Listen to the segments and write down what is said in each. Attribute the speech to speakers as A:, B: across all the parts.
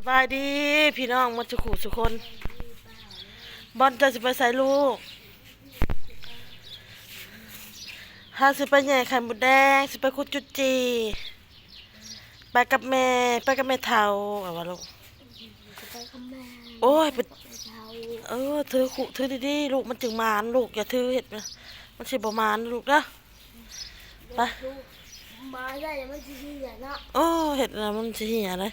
A: สบายดีพี่น้องหมันสุขุสุกคน บอลจะสิไปใส่ลูกหาสิไปแหย่ไข่มดแดง สิไปคุดจุดจี ไปกับแม่ ไปกับแม่เทาเอาวะลูก
B: ไปกับแม่
A: โอ้ยไป
B: ไปเช้า
A: เออถือขุถือดีๆลูกมันจึงมานลูกอย่าถือเห็ดนะมันสิบ่มานลูกนะไป
B: ลูกมาได้ยังไม่ชี้ใหญ่นะ
A: โอ้เห็ดนะมันสิเหี่ยเลยนี่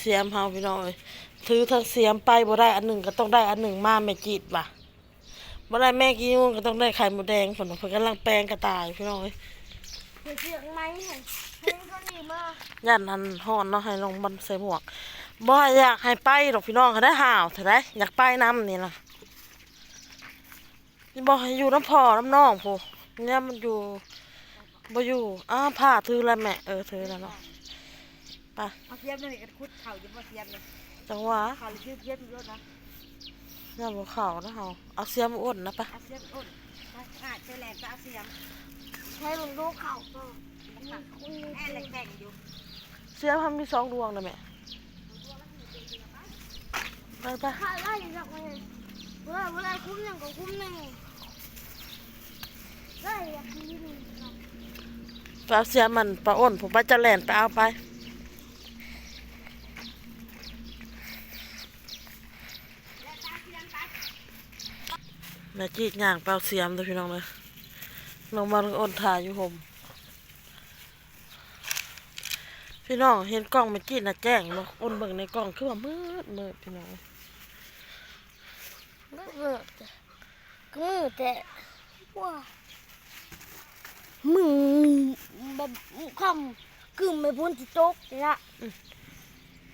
A: เสียมเฮาพี่น้องเอ้ยถือทั้งเสียมไปบ่ได้อันหนึ่งก็ต้องได้อันหนึ่งมาแม่จีดว่ะบ่ได้แม่กี้มูนก็ต้องได้ไข่มดแดงฝนเพิ่นกำลังแปลงกระต่ายพี่น้องเอ้ย
B: เดี๋ยวเสียงไม้เห็นเห็นเขาดีมาก
A: ย่านนั้นฮ้อนเนาะให้ลงบันใส่หมวกบ่อยากให้ไปหรอกพี่น้องเขาได้ห่าวเถอะได้อยากไปน้ำนี่ล่ะนี่บ่ให้อยู่น้ำพ่อน้ำน้องพูเนี่ยมันอยู่บ่อยู่อ้าวผ้าถือแล้วแม่เออถือแล้วเนาะ ไป
C: เอาเสียมเลยกันคุดเข่าจะมาเสียมเลย
A: จังหวะ
C: เข่าเลยชื่อเสียมอยู่แล้วนะ
A: ย่าบ่เข้านะเฮาเอาเสียมอ้วนนะปะ
C: เอาเสียมอ้นมาอ่าเจอแหลกจะเอาเสียม
B: ให้มันลูกเข่าก็
C: แอนแหลกแต่งอยู่
A: เสียมทำมีสองดวงนะแม่ไปไป
B: ข้าไล่จากมันเวลาเวลาคุ้มหนึ่งก็คุ้มหนึ่งได้อยากกินหนึ่งครับ
A: ไปเอาเสียมมันปลาอ้นผมไปจะแล่นไปเอาไป ม่จีดย่างไปเอาเสียมเลยพี่น้องเลยน้องมาอ้นถ่ายอยู่ห่มพี่น้องเห็นกล้องแม่จีดน่ะแจ้งเนาะอ้นเบิ่งในกล้องคือว่ามืดมืดพี่น้อง
B: มือเบิดก็มือแต่ว่ามึงแบบคำกึ่งไม่พ้นจิตตกเลยละ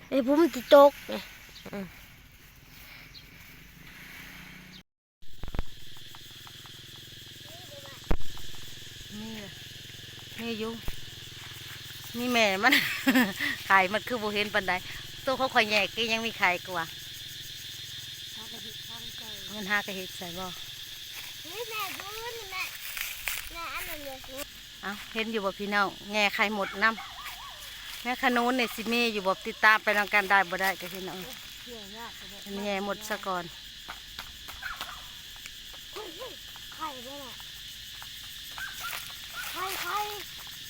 B: ไม่พ้นจิตตกเลย
C: นี่เลย นี่อยู่นี่แม่มันไข่มันคือโบเห็นปันใดตัวเขาคอยแยกก็ยังมีไข่กว่าเงินห้ากระเห็ดใส่บ่
B: นี่แม่ดูนี่แม่แม่อันนั้นเลย
C: เอาเห็นอยู่บ่พี่น้องแง่ไข่หมดน้ำแม่ขนุนเนี่ยสิมีอยู่บ่ติดตามไปนำกันได้บ่ได้ก็พี่น้องอันนี้แง่หมดซะก่อน
B: ไข่ด้วยน่ะไข่ไข่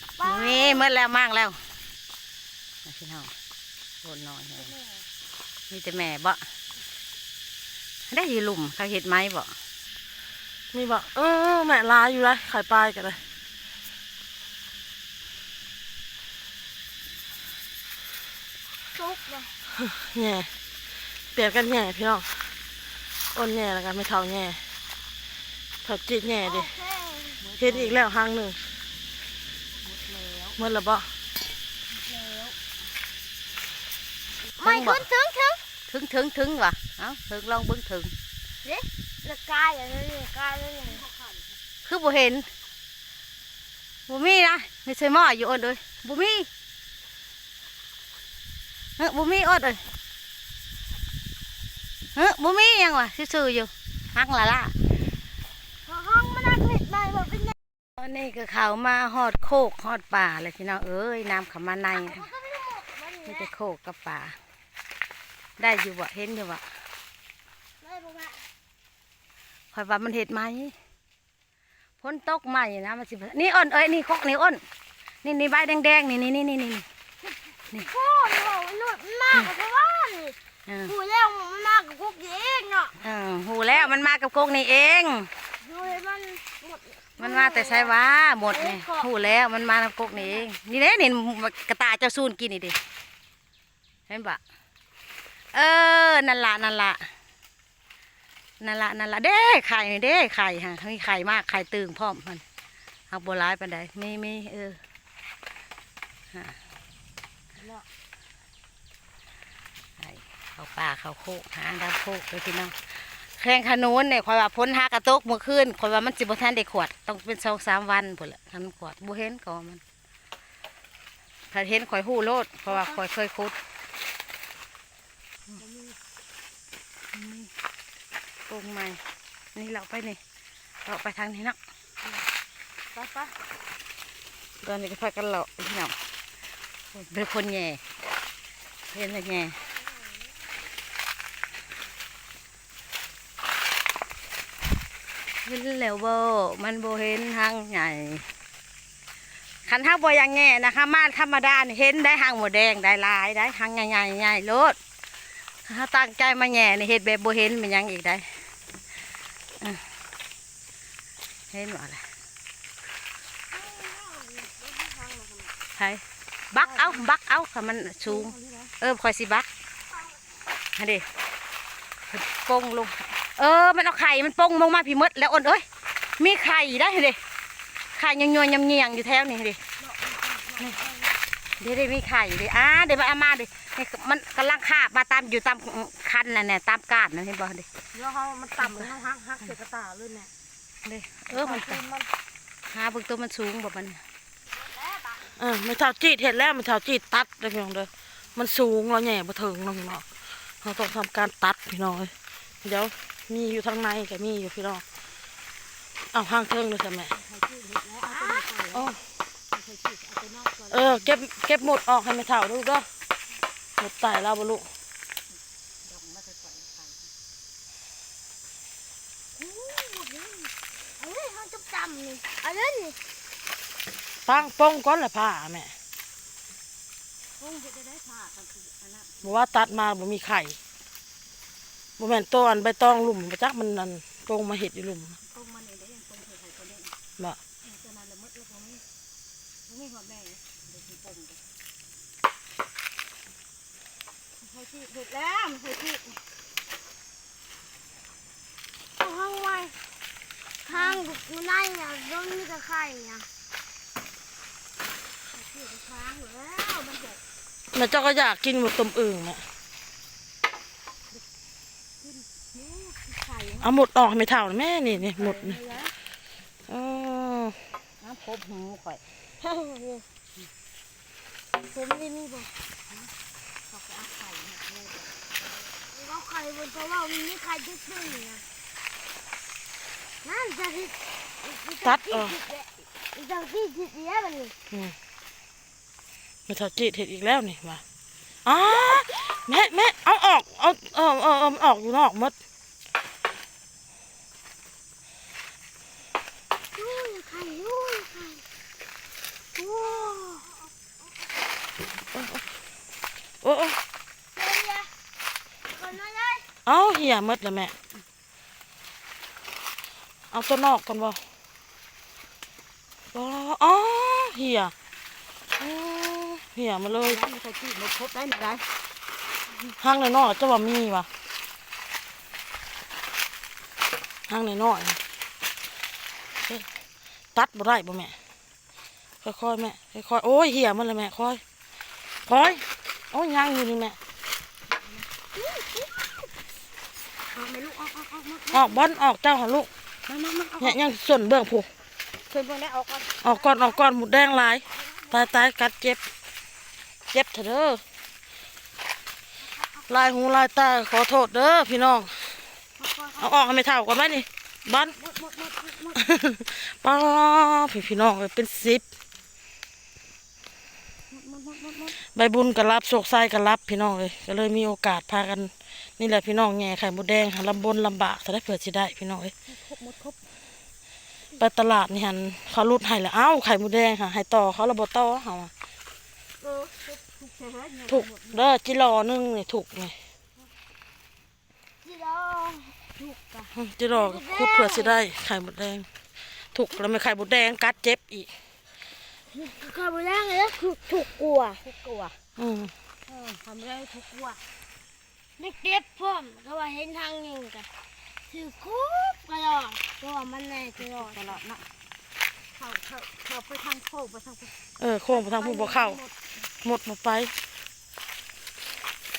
B: ปลา
C: นี่เมื่อแล้วมากแล้วเอาพี่น้องโดนน้อยเลยมีแต่แม่บ่ได้อยู่หลุมเขาเห็ดไหมบ่
A: มีบอกเออแม่ลาอยู่เลยขายปลายกันเลย
B: ซุกเลย
A: แง่เปลี่ยนกันแง่พี่น้องอ้นแง่แล้วกันไม่เท่าแง่เท่าจีดแง่ดิ
B: โอเค
A: เห็นอีกแล้วหางหนึ่ง เมื่อละบ่
B: ไม่ขึ้นถึงถึง
C: ถึงถึงถึงว่ะเอ้าถึงลองเบิ่งถึง
B: ละกายอะไรเนี่ยกายอะไรเนี่ย
C: คือบ่เห็นบ่มีนะไม่ใช่หม้ออยู่อดเลยบ่มีเฮ้ยบ่มีอดเลยเฮ้ยบ่มีหยังวะซื่อๆอยู่หักละล่ะ
B: ห้องมันน่าเกลียดเลยแบบเป็นไง
C: ตอนนี้ก็เขามาฮอดโคกฮอดป่าเลยพี่น้องเอ้ยน้ำเขามาใน
B: มันก็ไม่ได้หมดมัน
C: มี
B: เนี่ย
C: แต่โคกกับป่า ได้อยู่บ่เห็นอยู่บ่
B: ได้ปะแม่
C: คอยว่ามันเห็ดไหมพ้นตกใหม่นะมันสิบ่นี่อ้นเอ้ยนี่โคกนี่อ้นนี่นี่ใบแดงๆนี่นี่นี่นี่นี่
B: โอ้ยโหหนุดมากกว่าชาวบ้านนี่
C: เออ
B: หูแล้วมันมากกว่ากุ๊กเองเนาะ
C: เออหูแล้วมันมากับโคกนี่เอง
B: ดูเลยมันหมด
C: มันมาแต่ใช่ว่าหมดนี่หูแล้วมันมากับโคกนี่เองนี่เด้นี่กระตายเจ้าซูนกินนี่ดิเห็นปะเออนั่นละนั่นละนั่นละนั่นละเด้ไข่นี่เด้ไข่ฮะมีไข่มากไข่ตึงพร้อมมันเอาโบราณปานใดมีมีเออฮะไข่เข้าป่าเข้าโคกหาดำโคกเลยพี่น้องแข่งขนุนเนี่ยคอยว่าพ้นหากระตกเมื่อคืนคอยว่ามันสิบทันได้ขวด ต้องเป็นสองสามวันพุ่นละทันขวดบ่เห็นก็มันถ้าเห็นคอยหู้โลดเพราะว่าคอยเคยคุดปรุงใหม่ นี่เราไปนี่เราไปทางนี้เนาะ
B: ไปไป
C: ตอนนี้ก็พากันเลาะพี่น้องเป็นคนแง่เห็นอะไรแง่
B: เห็
C: นแล้วบ่มันโบเห็นทางใหญ่คันถ้าบ่อยังแง่นะคะมาธรรมดาเห็นได้หางหมดแดงได้ลายได้หางใหญ่ใหญ่โลดถ้าตั้งใจมาแง่ในเห็ดแบบโบเห็นมันยังอีกได้เห็นว่าล่ะใช่บักเอาบักเอาค่ะมันสูง เออคอยสิบักฮะดิปงลง เออ มันเอาไข่มันปงลงมาพี่มดแล้วอ่อนเอ้ย มีไข่ได้เด้ไข่ยังยวยๆยำเงียงอยู่แถวนี้เด้นี่เดี๋ยวได้มีไข่เด้อ่าเดี๋ยวมาเอามาเดินี่มันกำลังคาบมาตามอยู่ตามคันน่ะเนี่ยตามกาดนะเห็นบ่เด้
A: แล้วเขามันต่ำเลยเขาหักหักเสกระตาเลยแม่
C: เด้เออมันหาเบิ่งตัวมันสูงบ่มัน
A: เออไม่เท่าจีดเห็นแล้วไม่เท่าจีดตัดเลยพี่น้องเด้อมันสูงเราแหน่บ่ถึงเนาะพี่น้องเราต้องทำการตัดพี่น้องเอ้ยเดี๋ยว มีอยู่ทางในก็มีอยู่พี่น้องเอาห้างเทิงเลยสิแม่อ๋อเออเก็บเก็บหมดออกให้ไม่เท่าดูเด้อหมดไตเราบ่ลูก
B: เอาเลยเขาจุบจำนี่เอาเลยนี่
A: ปังป้องก้อนละผ้าแม่
C: คงจะได้ผ่ากันคืออันนั้น
A: บอกว่าตัดมาบ่มีไข่ บ่แม่นต้นใบตองหลุมบ่จักมันนั่นตรงมาเห็ดอยู่หลุม
C: ตรงมันนี่ได้ยังตรงเถื่อนไข่ตัวนี้
A: บ่
C: ตัวนั้นละมดแล้วผมนี่หัวแม่เดี๋ยวสิปงเด้
B: ใส่ที่เด็ดแล้วใส่ที่เอาข้างไว้ข้างกูไล่เนี่ยต้องมีตะไคร่เนี่ยใส่ที่ตะค้างอยู่แล้วมันเด็ด
A: แม่เจ้าก็อยากกินหมดต้มอึ่งแม่
B: ไข่
A: เอาหมดออกให้ไม่เท่านะแม่นี่นี่หมดนี่เออ
C: น้ำพบหูข่อย
B: ผมไม่มีบอก
C: เขาไปเอาไข่เนี่ยเลย
B: เอาไข่บนเพราะว่ามันมีไข่ที่ตึ้งเนี่ยนั่นจะที่
A: ตัดออก
B: จะที่ที่เดียวมันนี่
A: ไม่เท่าจีดเห็ดอีกแล้วนี่มาอ๋อแม่แม่เอาออกเอาเออเออเออมันออกอยู่นอกหมด
B: ยูยไข่ยูยไข่โอ้
A: โอ้โอ้
B: เฮียคนน้อย เลย
A: เอาเหี่ยหมดแล้วแม่ เอาตัวนอกก่อนบ่บ่อ๋อเหี่ยอ๋อเหี่ยมาเลย
C: น้ำมันใส่ที่หมดครบได้ไหมได้
A: ห้างในนอกจะว่ามีวะห้างในนอกเอ๊ะตัดบ่ได้บ่แม่ค่อยๆแม่ค่อยๆโอ้ยเหี่ยมันเลยแม่ค่อยค่อยโอ้ยยังอยู่นี่แม่
B: เอาไม่ลูกออกออกออกมา
A: ออกบอลออกเจ้าหาลูก
B: มามามาเอา
A: เนี่ยยังส่วนเบื้องผู้
B: เชิญพวกนี้ออกก่อน
A: ออกก่อนออกก่อนหมุดแดงหลายตายตายกัดเจ็บ เจ็บเถอะเด้อลายหูลายตาขอโทษเด้อพี่น้องเอาออกให้ไม่เท่ากันไหมนี่บอล
B: หมดหมดหมดหมดหมด
A: ป้าพี่พี่น้องเอ้ยเป็นสิบ
B: หมดหมดหมดหมด
A: ใบบุญก็รับโศกไส้ก็รับพี่น้องเลยก็เลยมีโอกาสพากัน นี่แหละพี่น้องแง่ไข่มดแดงหาลำบนลำบากจะได้เผื่อสิได้พี่น้องเอ้ย
B: ครบหมดครบ
A: ไปตลาดนี่หันเขารุดให้แล้วเอ้าไข่มดแดงค่ะให้ต่อเขาระบบต่อเขาอะ
B: เออครบถูกใช่ไหมเนี่ย
A: ถูกเด้อจิรอหนึงนี่ถูกไง
B: ที่เราถูกกัน
A: จิรอก็คุดเผื่อสิได้ไข่มดแดง ถูกแล้วไม่ไข่มดแดงกัดเจ็บอีก
B: เคยไปย่างเลยถูกถูกกลัว
C: ทุกตัว
A: อืม
B: เออทำได้ทุกกลัว ไม่เก็บพ่อมก็ว่าเห็นทางหนึ่งกันถือคุบกระดอกตัวมันแน่ตลอด
C: ตลอดเนาะเข้าเข้าเข้าไปทางโค้งไปทางไป
A: เออโค้งไปทางผู้บ่เข้า หมดหมดไป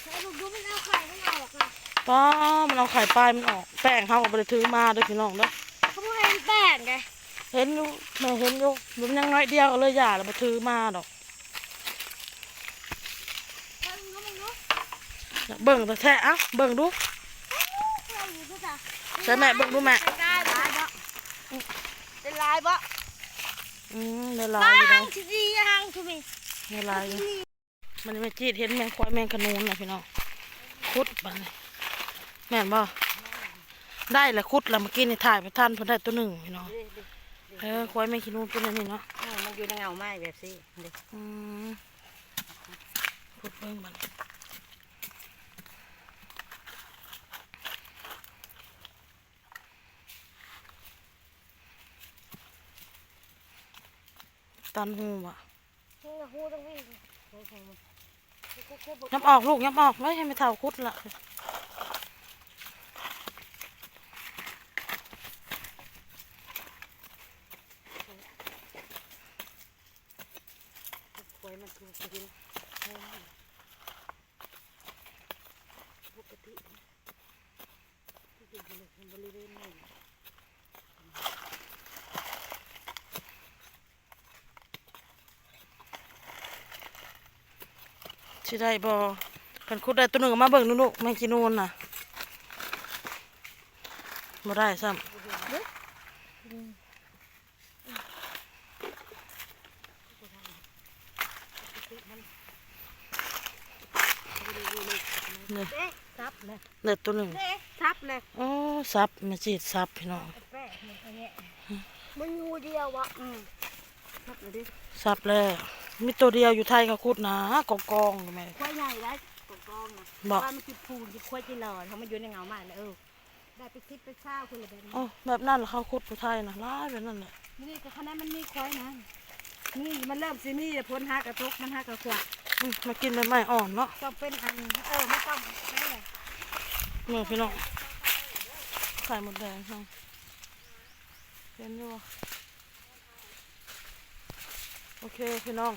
B: แล้วดูมันเอาไข่มันออกอะ
A: ป้ามันเอาไข่ปลายมันออก แป้งเขาก็ไปถือมาเด้วยพี่น้องเด้อ
B: เขาบอกเห็นแป้งไง
A: เห็นอยู่แม่เห็นอยู่มันยังน้อยเดียวก็เลยหย่าแล้วมาถือมาดอก
B: เขารู้มันรู้
A: เบิ่งแต่แท้เอ้าเบิ่งดู
B: เขาอยู่ก็จะ
A: ใช่แม่เบิ่งดูแม่
B: เป็นลายบ่เป็นลายบ่
A: อืมในลาย
B: ลาย
A: อยู่
B: หา
A: นะ
B: งที่ดีหางที่มี
A: ในลายอยู่มันไม่จีดเห็นแมงควายแมงขนูนนะพี่น้องพุดบัดนแม่นบ่ได้แหละคุดแล้วเมื่อกี้นี่ถ่ายไปทันเพิ่นได้ตัวหนึ่งพี่น้องเออควายแม่ขี้นูนตัวนี้เนาะ
C: เออมันอยู่ในเงาไม้แบบนี้เด็ก
A: อืมคุดเบิ่งบัด ตันหูว่ะ
B: มึงอะฮู้ต้องวิ่ง
A: ยับออกลูกยับออกเลยให้ไม่เท่าคุดละ
C: ควยมันคือกินปกติบริเวณนี้
A: สิได้บ่เพิ่นคุดได้ตัวหนึ่งมาเบิ่งดูลูกแม่ขี้นูนน่ะบ่ได้ซ้ำเนี่ย
B: เอ๊ะซับเลย
A: เด็ดตัวหนึ่ง
B: เอ๊ะซับเลย
A: โอ้ซับแม่จีดซับพี่น้อง
B: แป้มันก็แงะมันงูเดียววะอืม
C: ครับเลยดิ
A: ซับแล้ว มีตัวเดียวอยู่ไทยเขาคุดนะกองกองๆแม่
C: ควายใหญ่ได้กกองนะ
A: บอก
C: ว่ามันคือพูนคือควายจีนอเขามาอยู่ในเงาไม้เลยเออ
B: ได้ไปคิดไปเช้าคนละแบบนี้
A: โอ้แบบนั้นเหรอเขาคุดผู้ไทยนะร้ายแบบนั้นแหละ
C: นี่ก็ขนาดมันมีควายนะนี่มันเริ่มซีนี่พ้นหากระทกมันหากระขวด
A: อืมมากินใบไม้อ่อนเนาะ
C: ต้องเป็นอันเออไม่ต้องนั่นแหละ
A: เมื่อพี่น้องไข่หมดแดงน้องเป็นอยู่บ่ โอเคพี่น้อง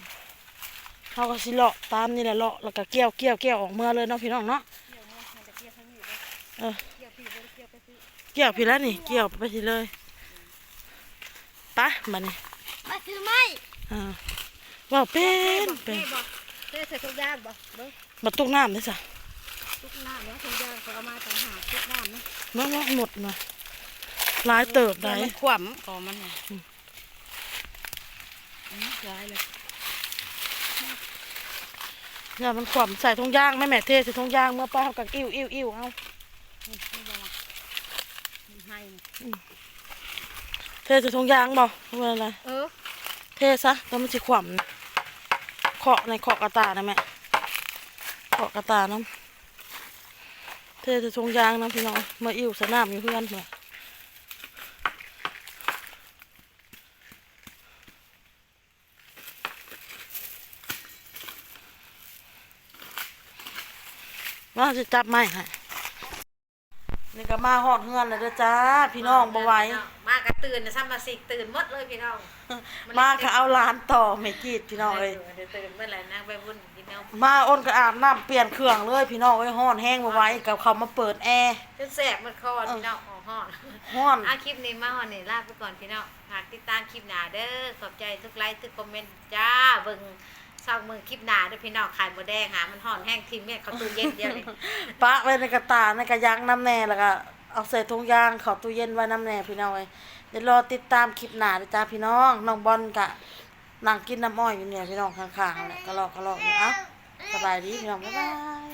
A: เขาก็สิเลาะตามนี่แหละเลาะแล้วก็เกี่ยวเกี่ยวเกี่ยวออกเมื่อเลยเนาะพี่น้องเนาะเออเกี่ยวพี่แล้วนี่เกี่ยวไปทีเลยไปะมานี่
B: มาถือไม้
A: อ่าว่าเป็นเป็น
C: บอกเทใส่ทุกอย่างบอกเบิ้ง
A: มาตุกน้ำได้สะ
C: ทุกน้ำแล้วทุกอย่างเขาเอามาต่างหากทุกน้ำนะ
A: น้องว่าหมดนะหลายเติบได้
C: มันขวำก่อมัน ย้ายเลย
A: เนี่ยมันขวมใส่ทงย่างแม่แม่เทใส่ทงย่างเมื่อป้าเขากักิ้วอิ่วอิ่วเอาเทใส่ทงย่างบ่เวลาอะไร
C: เออ
A: เทซะแล้วมันจะขวมเคาะในเคาะกระตานะแม่เคาะกระตาน้ำเทใส่ทงย่างนะพี่น้องเมื่ออิ่วสนามอยู่เพื่อนเมื่อ ว่าจะจับไม้ให้นี่ก็มาหอดเฮือนเลยเด้อจ้า พี่น้องบ่ไหว
C: มากระตื่นนะซ้ำมาสิตื่นหมดเลยพี่น้อง
A: มาค่ะเอาหลานต่อไม่กีดพี่น้องเอ้ย
C: เดี๋ยวตื่นเมื่อไหร่นะไปวุ่นพี่น้อง
A: มาอ้นก็อาบน้ำเปลี่ยนเครื่องเลยพี่น้องเอ้ยห้อนแห้งบ่ไหว้กับเขามาเปิดแอร์
C: จนแสบมันคอพี่น้องอ๋อฮอด
A: ห้อน
C: อาคลิปนี้มาฮอดนี่ลาไปก่อนพี่น้องฝากติดตามคลิปหน้าเด้อขอบใจทุกไลค์ทุกคอมเมนต์จ้าเบิ่ง เศร้าเมืองคลิปนาด้วยพี่น้องขายโมแดงหามันห่อนแห้งทิมเนี่ยเขาตู้เย็นเดียวเลย
A: ปะไว้ในกระตาในกระยางน้ำแน่แล้วก็เอาเศษทงยางเขาตู้เย็นไว้น้ำแน่พี่น้องเว้ยเดี๋ยวรอติดตามคลิปนาด้วยจ้าพี่น้องน้องบอลกะนั่งกินน้ำอ้อยอยู่เนี่ยพี่น้องข้างๆแหละกระลอกกระลอกอยู่อะสบายดีพี่น้องบ๊ายบาย